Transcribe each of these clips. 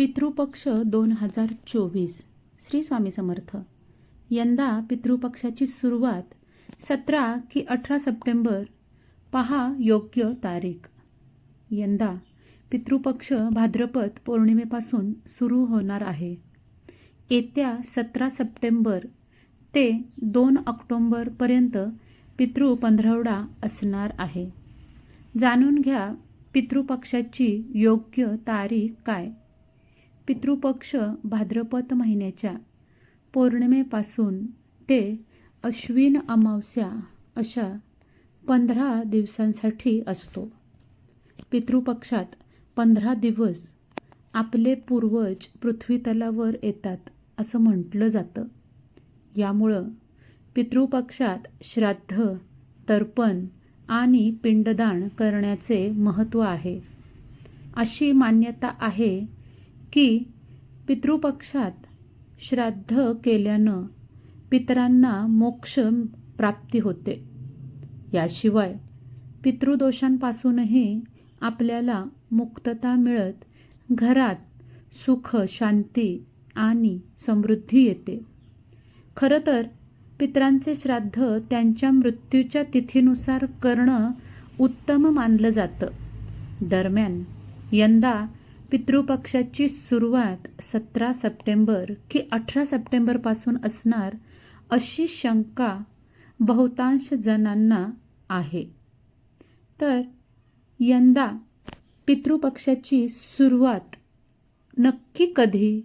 पितृपक्ष दोन हजार चोवीस. श्री स्वामी समर्थ. यंदा पितृपक्षाची सुरुवात सतरा की अठरा सप्टेंबर. पहा योग्य तारीख. यंदा पितृपक्ष भाद्रपद पौर्णिमेपासून सुरू होणार आहे. येत्या सतरा सप्टेंबर ते दोन ऑक्टोंबरपर्यंत पितृ पंधरवडा असणार आहे. जाणून घ्या पितृपक्षाची योग्य तारीख काय. पितृपक्ष भाद्रपद महिन्याच्या पौर्णिमेपासून ते अश्विन अमावस्या अशा पंधरा दिवसांसाठी असतो. पितृपक्षात पंधरा दिवस आपले पूर्वज पृथ्वीतलावर येतात असं म्हटलं जातं. यामुळं पितृपक्षात श्राद्ध तर्पण आणि पिंडदान करण्याचे महत्त्व आहे. अशी मान्यता आहे की पितृपक्षात श्राद्ध केल्यानं पितरांना मोक्ष प्राप्ती होते. याशिवाय पितृदोषांपासूनही आपल्याला मुक्तता मिळत घरात सुख शांती आणि समृद्धी येते. खरं तर पितरांचे श्राद्ध त्यांच्या मृत्यूच्या तिथीनुसार करणं उत्तम मानलं जातं. दरम्यान यंदा पितृपक्षाची सुरुवात सतरा सप्टेंबर की अठरा सप्टेंबरपासून असणार अशी शंका बहुतांश जणांना आहे. तर यंदा पितृपक्षाची सुरुवात नक्की कधी?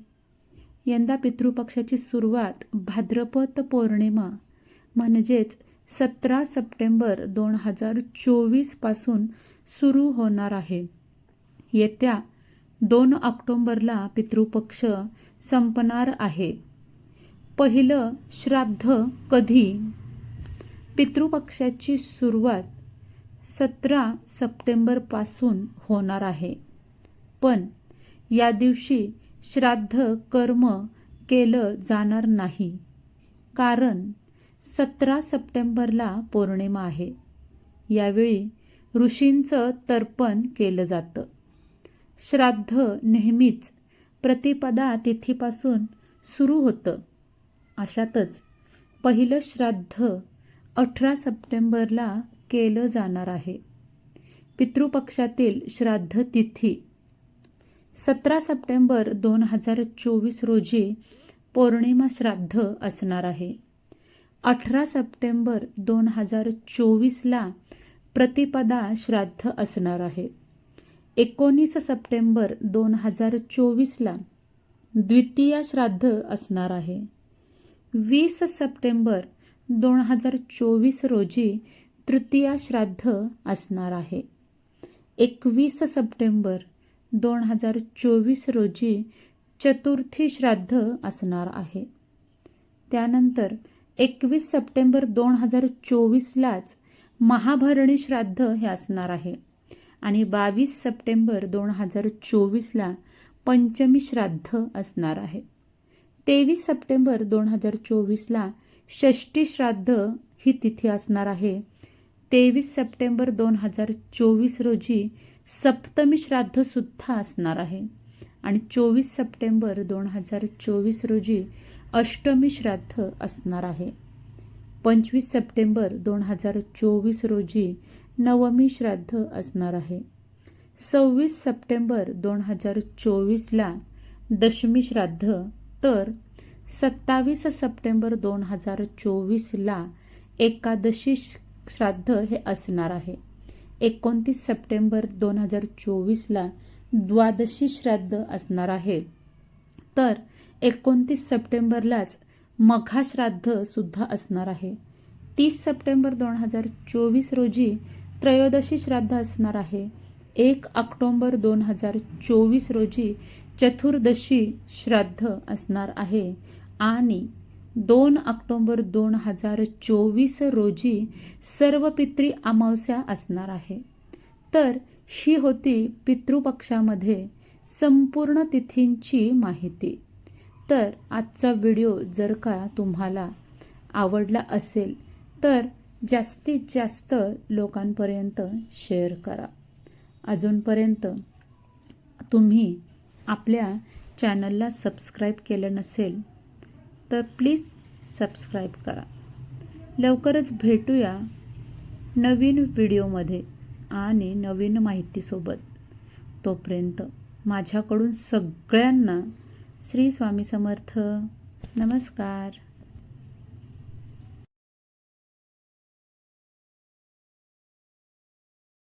यंदा पितृपक्षाची सुरुवात भाद्रपद पौर्णिमा म्हणजेच सतरा सप्टेंबर दोन हजार चोवीसपासून सुरू होणार आहे. येत्या दोन ऑक्टोंबरला पितृपक्ष संपणार आहे. पहिलं श्राद्ध कधी? पितृपक्षाची सुरुवात सतरा सप्टेंबरपासून होणार आहे. पण या दिवशी श्राद्ध कर्म केलं जाणार नाही. कारण सतरा सप्टेंबरला पौर्णिमा आहे. यावेळी ऋषींचं तर्पण केलं जातं. श्राद्ध नेहमीच प्रतिपदा तिथीपासून सुरू होतं. अशातच पहिलं श्राद्ध अठरा सप्टेंबरला केलं जाणार आहे. पितृपक्षातील श्राद्ध तिथी. सतरा सप्टेंबर दोन हजार चोवीस रोजी पौर्णिमा श्राद्ध असणार आहे. अठरा सप्टेंबर दोन हजार चोवीसला प्रतिपदा श्राद्ध असणार आहे. एकोणीस सप्टेंबर दोन हजार चोवीसला द्वितीय श्राद्ध असणार आहे. वीस सप्टेंबर दोन हजार चोवीस रोजी तृतीय श्राद्ध असणार आहे. एकवीस सप्टेंबर दोन हजार चोवीस रोजी चतुर्थी श्राद्ध असणार आहे. त्यानंतर एकवीस सप्टेंबर दोन हजार चोवीसलाच महाभरणी श्राद्ध हे असणार आहे. आणि बावीस सप्टेंबर दोन हजार चोवीसला पंचमी श्राद्ध असणार आहे. तेवीस सप्टेंबर दोन हजार चोवीसला षष्टी श्राद्ध ही तिथी असणार आहे. तेवीस सप्टेंबर दोन हजार चोवीस रोजी सप्तमी श्राद्धसुद्धा असणार आहे. आणि चोवीस सप्टेंबर दोन हजार चोवीस रोजी अष्टमी श्राद्ध असणार आहे. पंचवीस सप्टेंबर दोन हजार चोवीस रोजी नवमी श्राद्ध असणार आहे. सव्वीस सप्टेंबर दोन हजार चोवीसला दशमी श्राद्ध तर सत्तावीस सप्टेंबर दोन हजार चोवीसला एकादशी श्राद्ध हे असणार आहे. एकोणतीस सप्टेंबर दोन हजार चोवीसला द्वादशी श्राद्ध असणार आहे. तर एकोणतीस सप्टेंबरलाच मघा श्राद्ध सुद्धा असणार आहे. तीस सप्टेंबर दोन हजार चोवीस रोजी त्रयोदशी श्राद्ध असणार आहे. एक ऑक्टोंबर दोन हजार चोवीस रोजी चतुर्दशी श्राद्ध असणार आहे. आणि दोन ऑक्टोंबर दोन हजार चोवीस रोजी सर्व पितृ अमावस्या असणार आहे. तर ही होती पितृपक्षामध्ये संपूर्ण तिथींची माहिती. तर आजचा व्हिडिओ जर का तुम्हाला आवडला असेल तर जास्तीत जास्त लोकांपर्यंत शेअर करा. अजूनपर्यंत तुम्ही आपल्या चॅनलला सबस्क्राईब केलं नसेल तर प्लीज सबस्क्राईब करा. लवकरच भेटूया नवीन व्हिडिओमध्ये आणि नवीन माहितीसोबत. तोपर्यंत माझ्याकडून सगळ्यांना श्री स्वामी समर्थ. नमस्कार.